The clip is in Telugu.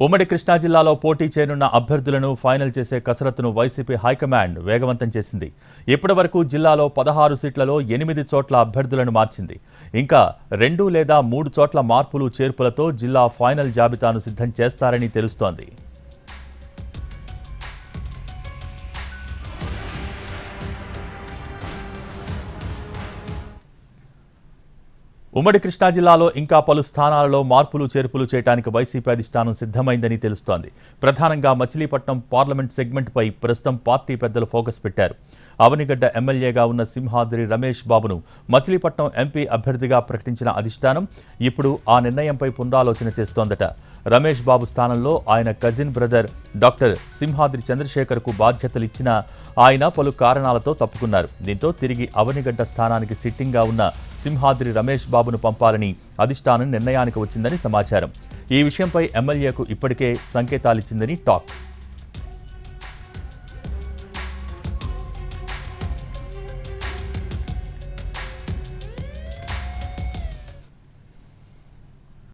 ఉమ్మడి కృష్ణా జిల్లాలో పోటీ చేయనున్న అభ్యర్థులను ఫైనల్ చేసే కసరత్తును వైసీపీ హైకమాండ్ వేగవంతం చేసింది. ఇప్పటి వరకు జిల్లాలో పదహారు సీట్లలో ఎనిమిది చోట్ల అభ్యర్థులను మార్చింది. ఇంకా రెండు లేదా మూడు చోట్ల మార్పులు చేర్పులతో జిల్లా ఫైనల్ జాబితాను సిద్ధం చేస్తారని తెలుస్తోంది. ఉమ్మడి కృష్ణా జిల్లాలో ఇంకా పలు స్థానాలలో మార్పులు చేర్పులు చేయడానికి వైసీపీ అధిష్టానం సిద్ధమైందని తెలుస్తోంది. ప్రధానంగా మచిలీపట్నం పార్లమెంట్ సెగ్మెంట్పై ప్రస్తుతం పార్టీ పెద్దలు ఫోకస్ పెట్టారు. అవనిగడ్డ ఎమ్మెల్యేగా ఉన్న సింహాద్రి రమేష్ బాబును మచిలీపట్నం ఎంపీ అభ్యర్థిగా ప్రకటించిన అధిష్టానం ఇప్పుడు ఆ నిర్ణయంపై పునరాలోచన చేస్తోందట. రమేష్ బాబు స్థానంలో ఆయన కజిన్ బ్రదర్ డాక్టర్ సింహాద్రి చంద్రశేఖర్కు బాధ్యతలిచ్చిన ఆయన పలు కారణాలతో తప్పుకున్నారు. దీంతో తిరిగి అవనిగడ్డ స్థానానికి సిట్టింగ్గా ఉన్న సింహాద్రి రమేష్ బాబును పంపాలని అధిష్టానం నిర్ణయానికి వచ్చిందని సమాచారం. ఈ విషయంపై ఎమ్మెల్యేకు ఇప్పటికే సంకేతాలిచ్చిందని టాక్.